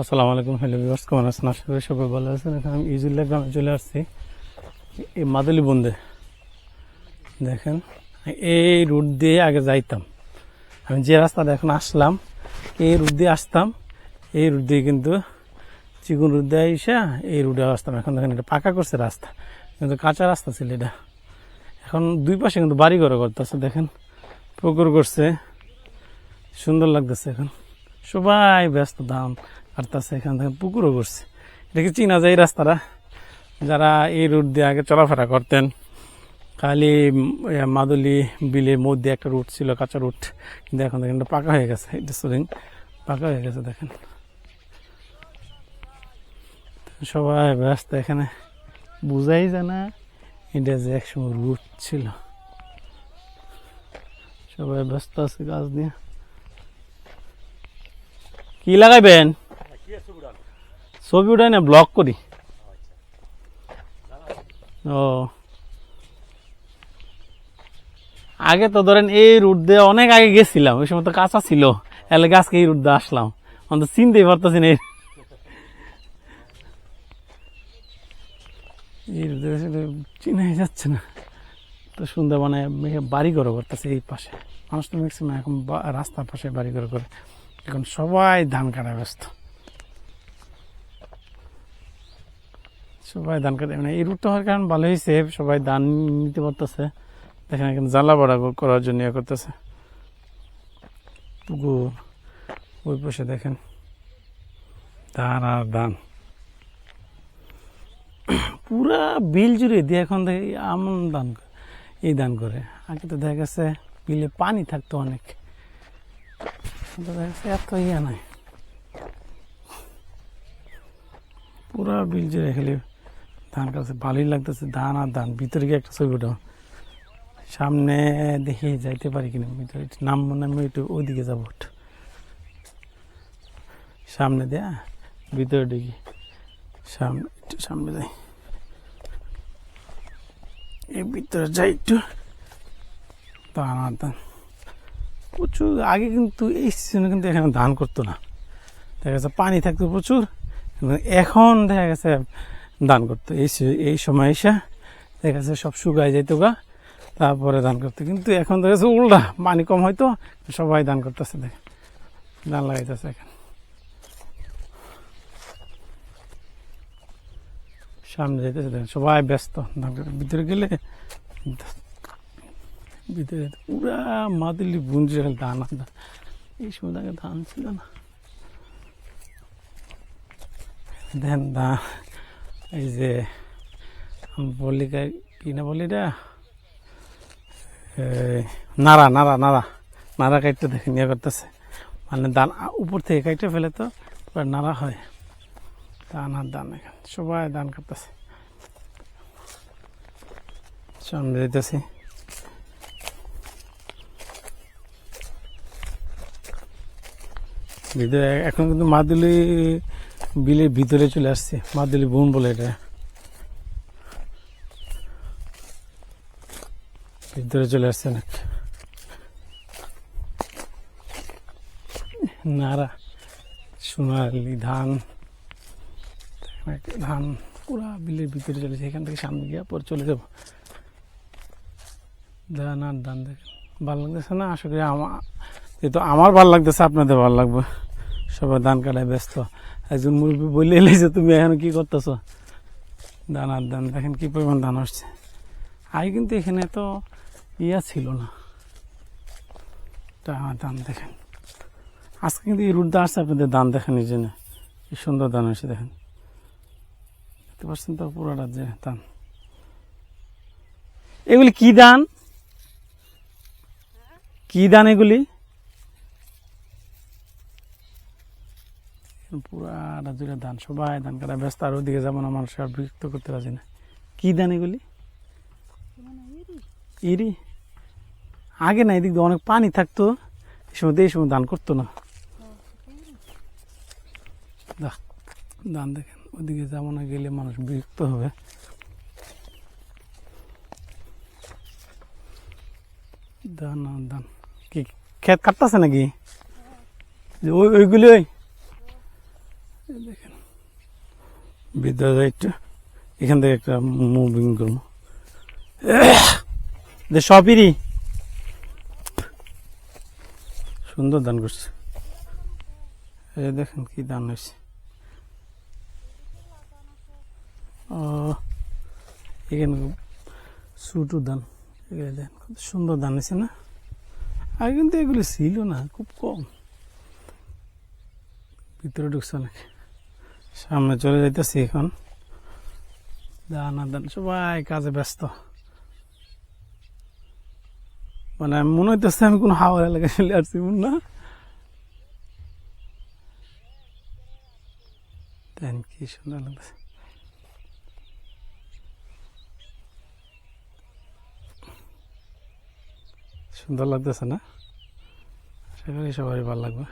আসসালামু আলাইকুম, hello viewers, কেমন আছেন? আশা করি সবাই ভালো আছেন। এখন আমি ইজুল্লাহ গ্রামে চলে আসছি। এই মাদুলি বন্দে, দেখেন, এই রুট দিয়ে আগে যাইতাম। আমি যে রাস্তাটা এখন আসলাম, এই রুট দিয়ে আসতাম, এই রুট দিয়ে কিন্তু চিকুন রুট দিয়ে এসে এই রুটে আসতাম। এখন দেখেন, এটা পাকা করছে রাস্তা, কিন্তু কাঁচা রাস্তা ছিল এটা। এখন দুই পাশে কিন্তু বাড়ি ঘর করতেছে, দেখেন, পুকুর করছে, সুন্দর লাগতেছে এখন। সবাই ব্যস্ত ধান কাটতেছে এখান থেকে পুকুরও করছে এটা কি চিনা যায় রাস্তাটা? যারা এই রুট দিয়ে আগে চলাফেরা করতেন, খালি মাদুলি বিলের মধ্যে একটা রুট ছিল, কাঁচা রুট কিন্তু এখন দেখেন পাকা হয়ে গেছে। এটা সরিং পাকা হয়ে গেছে, দেখেন। সবাই ব্যস্ত, এখানে বুঝাই যায় না, এটা যে একসময় রুট ছিল। সবাই ব্যস্ত আছে গাছ নিয়ে। কি লাগাইবেন? ছবি উঠাই না ব্লক করি ও আগে তো ধরেন এই রুট দিয়ে অনেক আগে গেছিলাম, ওই সময় তো কাঁচা ছিল এলাকা আজকে এই রুট দিয়ে আসলাম। অন্তত চিনতেই পারতেছি না এই- রুট চিনাই যাচ্ছে না। তো সুন্দর মানে বাড়ি ঘর করতেছে এই পাশে। মানুষ তো ম্যাক্সিমাম এখন রাস্তার পাশে বাড়ি ঘর করে। এখন সবাই ধান কাটা ব্যস্ত। সবাই ধান কাটে। মানে এই রুটটা হওয়ার কারণ ভালো হয়েছে সবাই ধান নিতে পারতেছে। দেখেন এখানে জ্বালা বাড়া করার জন্য ইয়ে করতেছে। পুকুর ওই পাশে দেখেন। ধান আর ধান। পুরা বিল জুড়ে দিয়ে এখন দেখি আমন দান এই দান করে। আগে তো দেখা গেছে বিলে পানি থাকতো অনেক। এত ইয়ে নাই। পুরা বিল জুড়ে খালি ধান কাছে ভালোই লাগতেছে ধান আর ধান ভিতরে গিয়ে একটা ছবি উঠাও। সামনে দেখি যাইতে পারি কিনা, ভিতরে একটু নাম মনে একটু ওইদিকে যাব। সামনে দেয়া ভিতরে দেখি সামনে, একটু সামনে যাই। এই ভিতরে যাই একটু। ধান আর ধান প্রচুর, আগে কিন্তু এই সিজনে কিন্তু এখানে ধান করতো না। দেখা গেছে পানি থাকতো প্রচুর এখন দেখা গেছে ধান করতো। এই এই সময় এসে দেখা গেছে সব শুকায় যেত গা, তারপরে দান করতো। কিন্তু এখন দেখা গেছে উল্টা, পানি কম হয়তো, সবাই দান করতেছে দেখে ধান লাগাইতেছে এখন। সামনে যেতেছে দেখেন, সবাই ব্যস্ত কাটার। ভিতরে গেলে ভিতরে পুরা মাদুলি বুঞ্জে ধান এই সময় আগে ধান ছিল না। দেন ধান এই যে বলি কা- না বলি রে নাড়া নাড়া নাড়া। নাড়া কাটতে দেখে নিয়ে করতেছে। মানে দান উপর থেকে কাটতে ফেলে তো নাড়া হয়। ধান আর ধান এখানে, সবাই দান করতেছে। সামনে যেতেছি এখন কিন্তু মাদুলি বিলের ভিতরে চলে আসছে, মাদুলি বোন বলে এটা। ভিতরে চলে আসছে না নারা, সোনালি ধান ধান, পুরা বিলের ভিতরে চলেছে এখান থেকে সামনে গিয়ে পর চলে যাব। ধান আর ধান দেখেন ভালো লাগতেছে না? আশা করি আমার যেহেতু আমার ভালো লাগতেছে, আপনাদের ভালো লাগবে। সবাই ধান কাটায় ব্যস্ত। একজন মুরব্বী বলে এলেছে তুমি এখন কি করতেছো? ধান আর দেখেন কি পরিমাণ ধান আসছে। আগে কিন্তু এখানে তো ইয়া ছিল না। ধান দেখেন। আজকে কিন্তু এই রুট আসছে আপনাদের ধান দেখেন এই জন্য। কি সুন্দর ধান আসছে দেখেন। দেখতে পাচ্ছেন তো পুরোটা যে ধান। এগুলি কি ধান? কি ধান এগুলি? পুরাটা জুড়ে ধান, সবাই ধান কাটা ব্যস্ত, আর ওদিকে যেমন মানুষ আর বিরক্ত করতে পারছি না। কি ধান এগুলি? ইরি। আগে না, এদিক অনেক পানি থাকতো, এই সময় এই সময় ধান করতো না। ধান দেখেন ওদিকে যেমন গেলে মানুষ বিরক্ত হবে। ধান ধান। কি, ক্ষেত কাটতেছে নাকি? ওই ওইগুলি ওই দেখেন। ভিতরে এখান থেকে একটা মুভিং করব। সপিরি। সুন্দর দান করছে। এই দেখেন কি দান হয়েছে। ও, এখানে ছোটো দান। এগুলো কত সুন্দর দান হয়েছে না? আগে কিন্তু এগুলো ছিল না, খুব কম। ভিতরে ঢুকছে অনেক। সামনে চলে যাইতেছি এখন। দান দান সবাই কাজে ব্যস্ত। মানে মনে হইতেছে আমি কোনো হাওয়ার এলাকায় চলে আসছি, মনে না? কি সুন্দর লাগতেছে। সুন্দর লাগতেছে না? আশা করি সবারই ভালো লাগবে।